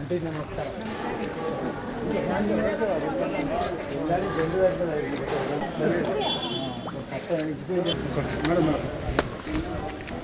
అంటే నమస్కారం ಎಲ್ಲರೂ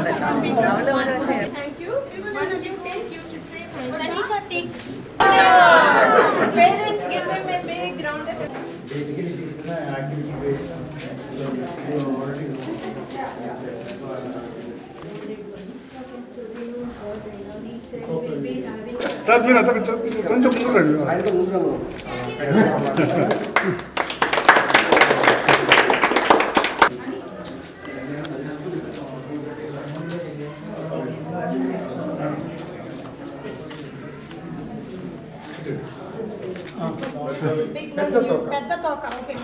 Thank you. Once you take, you should say thank you. Parents give them a big round of applause. Basically, it is an activity based. So, you already know. Sir మీరు అంతా కొంచెం కొంచెం ముందు రండి పెద్ద one, you- తోక. పెద్ద తోక ఓకే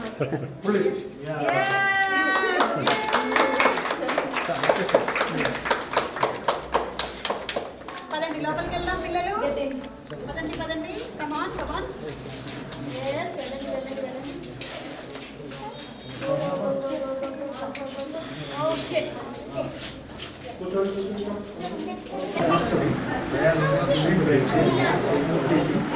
పదండి లోపలికి వెళ్దాం పిల్లలు పదండి పదండి కమాన్ కమాన్ ఎస్ వెళ్ళండి వెళ్ళండి వెళ్ళండి ఓకే రండి సార్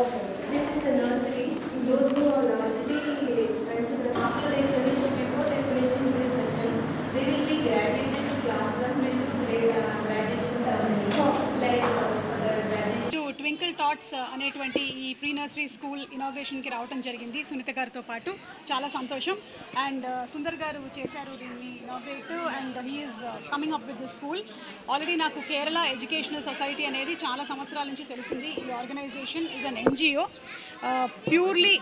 Gracias. ట్వింకిల్ అనేటువంటి ఈ ప్రీ నర్సరీ స్కూల్ ఇనాగ్రేషన్కి రావటం జరిగింది సునీత గారితో పాటు. చాలా సంతోషం. అండ్ సుందర్ గారు చేశారు దీన్ని inaugurate and he is coming up with the school. Already నాకు కేరళ ఎడ్యుకేషనల్ సొసైటీ అనేది చాలా సంవత్సరాల నుంచి తెలిసింది. ఈ organization is an NGO. Purely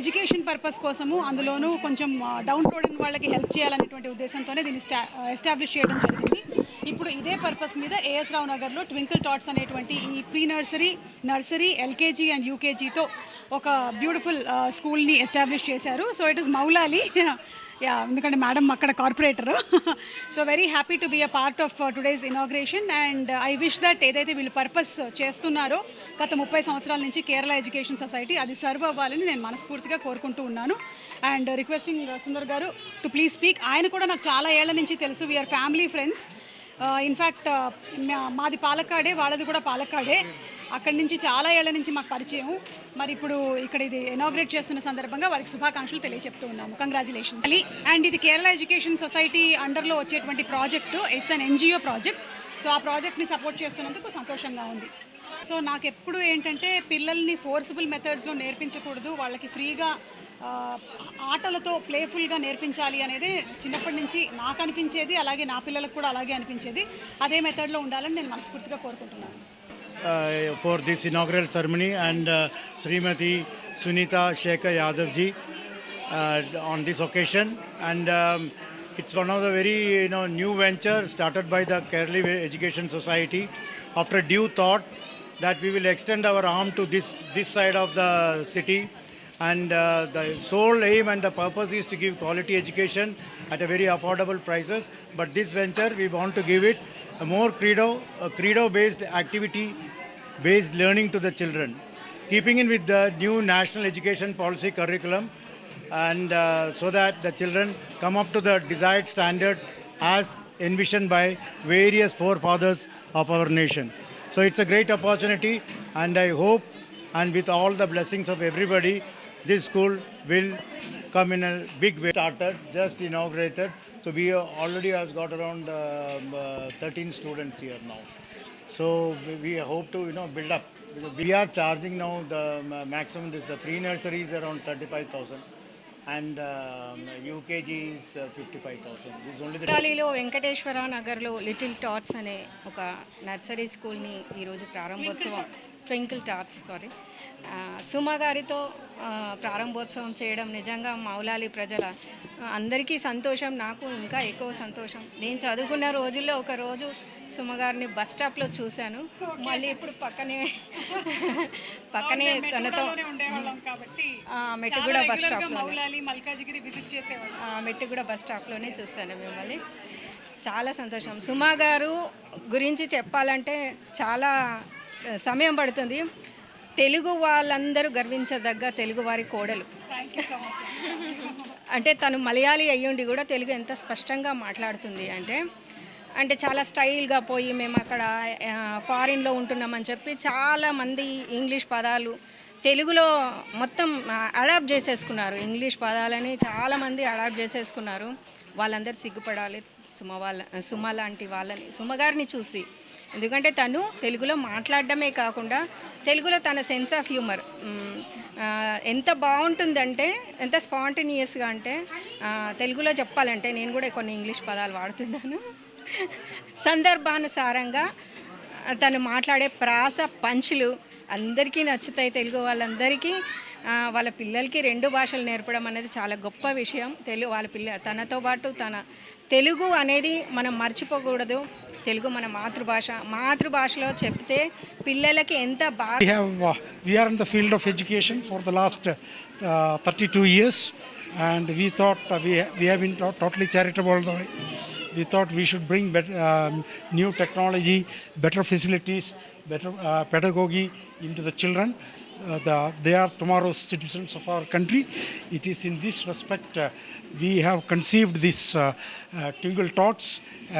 education purpose కోసము అందులోనూ కొంచెం డౌన్ రోడ్ వాళ్ళకి హెల్ప్ చేయాలనేటువంటి ఉద్దేశంతోనే దీన్ని ఎస్టాబ్లిష్ చేయడం జరిగింది. ఇప్పుడు ఇదే పర్పస్ మీద ఏఎస్ రావు నగర్లో ట్వింకిల్ టాట్స్ అనేటువంటి ఈ pre nursery nursery LKG and యూకేజీతో ఒక బ్యూటిఫుల్ స్కూల్ని ఎస్టాబ్లిష్ చేశారు. So it is Moulali. Yeah ఎందుకంటే మేడం అక్కడ corporator. So very happy to be a part of today's inauguration. And I wish that ఏదైతే వీళ్ళు పర్పస్ చేస్తున్నారో గత ముప్పై సంవత్సరాల నుంచి కేరళ ఎడ్యుకేషన్ సొసైటీ అది సర్వ్ అవ్వాలని నేను మనస్ఫూర్తిగా కోరుకుంటూ ఉన్నాను. అండ్ రిక్వెస్టింగ్ సుందర్ గారు టు ప్లీజ్ స్పీక్. ఆయన కూడా నాకు చాలా ఏళ్ళ నుంచి తెలుసు. వీఆర్ ఫ్యామిలీ ఫ్రెండ్స్ ఇన్ఫ్యాక్ట్ మాది పాలక్కాడే వాళ్ళది కూడా పాలక్కాడే. అక్కడి నుంచి చాలా ఏళ్ళ నుంచి మాకు పరిచయం. మరి ఇప్పుడు ఇక్కడ ఇది ఇనాగ్రేట్ చేస్తున్న సందర్భంగా వారికి శుభాకాంక్షలు తెలియజెప్తూ ఉన్నాము. కంగ్రాచులేషన్స్ అండ్ ఇది కేరళ ఎడ్యుకేషన్ సొసైటీ అండర్లో వచ్చేటువంటి project it's an NGO project so ఆ ప్రాజెక్ట్ని సపోర్ట్ చేస్తున్నందుకు సంతోషంగా ఉంది. సో నాకు ఎప్పుడు ఏంటంటే పిల్లల్ని ఫోర్సిబుల్ మెథడ్స్లో నేర్పించకూడదు. వాళ్ళకి ఫ్రీగా ఆటలతో ప్లేఫుల్గా నేర్పించాలి అనేది చిన్నప్పటి నుంచి నాకు అనిపించేది అలాగే నా పిల్లలకు కూడా అలాగే అనిపించేది. అదే మెథడ్లో ఉండాలని నేను మనస్ఫూర్తిగా కోరుకుంటున్నాను. For this inaugural ceremony and Shrimati Sunitha Shekar Yadav ji on this occasion and it's one of the very you know new venture started by the Kerala education society after due thought that we will extend our arm to this this side of the city and uh, the sole aim and the purpose is to give quality education at a very affordable prices but this venture we want to give it a more credo a credo based activity based learning to the children keeping in with the new national education policy curriculum and uh, so that the children come up to the desired standard as envisioned by various forefathers of our nation. So it's a great opportunity, and I hope, and with all the blessings of everybody, this school will come in a big way. Started, just inaugurated. So we already has got around um, uh, 13 students here now. So we, we hope to you know build up. Because We are charging now the ma- maximum. This the pre-nursery is around 35,000, and um, UKG is uh, 55,000. This is only the ఇటాలీలో Venkateshwara నగర్లో little touts అనే ఒక nursery స్కూల్ని ఈరోజు ప్రారంభోత్సవం twinkle touts sorry Suma గారితో ప్రారంభోత్సవం చేయడం నిజంగా మౌలాలి ప్రజల అందరికీ సంతోషం నాకు ఇంకా ఎక్కువ సంతోషం. నేను చదువుకున్న రోజుల్లో ఒక రోజు సుమ గారిని బస్ స్టాప్లో చూశాను. మళ్ళీ ఇప్పుడు పక్కనే పక్కనే తనతో మెట్టుగూడ బస్ ఆ, మెట్టుగూడ బస్ స్టాప్లోనే చూశాను మిమ్మల్ని. చాలా సంతోషం. సుమా గారు గురించి చెప్పాలంటే చాలా సమయం పడుతుంది. తెలుగు వాళ్ళందరూ గర్వించదగ్గ కోడలు. యూ సో మచ్ అంటే తను మలయాళీ అయ్యుండి కూడా తెలుగు ఎంత స్పష్టంగా మాట్లాడుతుంది అంటే అంటే చాలా స్టైల్గా పోయి మేము అక్కడ ఫారిన్లో ఉంటున్నామని చెప్పి చాలా మంది ఇంగ్లీష్ పదాలు తెలుగులో మొత్తం అడాప్ట్ చేసేసుకున్నారు. ఇంగ్లీష్ పదాలని చాలామంది అడాప్ట్ చేసేసుకున్నారు. వాళ్ళందరూ సిగ్గుపడాలి. సుమ వాళ్ళ సుమ లాంటి వాళ్ళని సుమ గారిని చూసి. ఎందుకంటే తను తెలుగులో మాట్లాడడమే కాకుండా తెలుగులో తన సెన్స్ ఆఫ్ హ్యూమర్. ఎంత బాగుంటుందంటే ఎంత స్పాంటేనియస్గా అంటే తెలుగులో చెప్పాలంటే నేను కూడా కొన్ని ఇంగ్లీష్ పదాలు వాడుతున్నాను. సందర్భానుసారంగా తను మాట్లాడే ప్రాస పంచులు అందరికీ నచ్చుతాయి తెలుగు వాళ్ళందరికీ. వాళ్ళ పిల్లలకి రెండు భాషలు నేర్పడం అనేది చాలా గొప్ప విషయం. తెలుగు వాళ్ళ పిల్ల తనతో పాటు తన తెలుగు అనేది మనం మర్చిపోకూడదు. తెలుగు మన మాతృభాష మాతృభాషలో చెప్తే పిల్లలకి ఎంత బాగా We have uh, we are in the field of education for the last uh, 32 years, and we thought uh, we we have been to- totally charitable all the way. We thought we should bring bet- um, new technology, better facilities, better uh, pedagogy into the children. Uh, the, they are tomorrow's citizens of our country. It is in this respect uh, we have conceived this uh, uh, Tingle Tots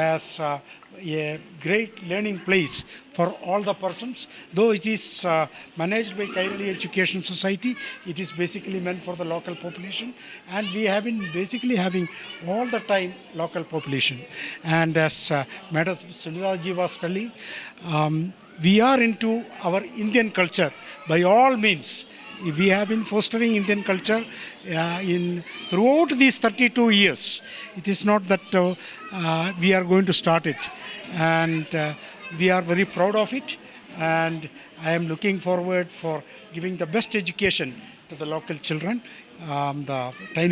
as uh, a great learning place for all the persons. Though it is uh, managed by Kairali Education Society, it is basically meant for the local population, and we have been basically having all the time local population. And as uh, Madam Sunitaji was telling, um, we are into our Indian culture by all means we have been fostering Indian culture uh, in throughout these 32 years. It is not that uh, uh, we are going to start it, and uh, we are very proud of it. And I am looking forward for giving the best education to the local children. Um, the tiny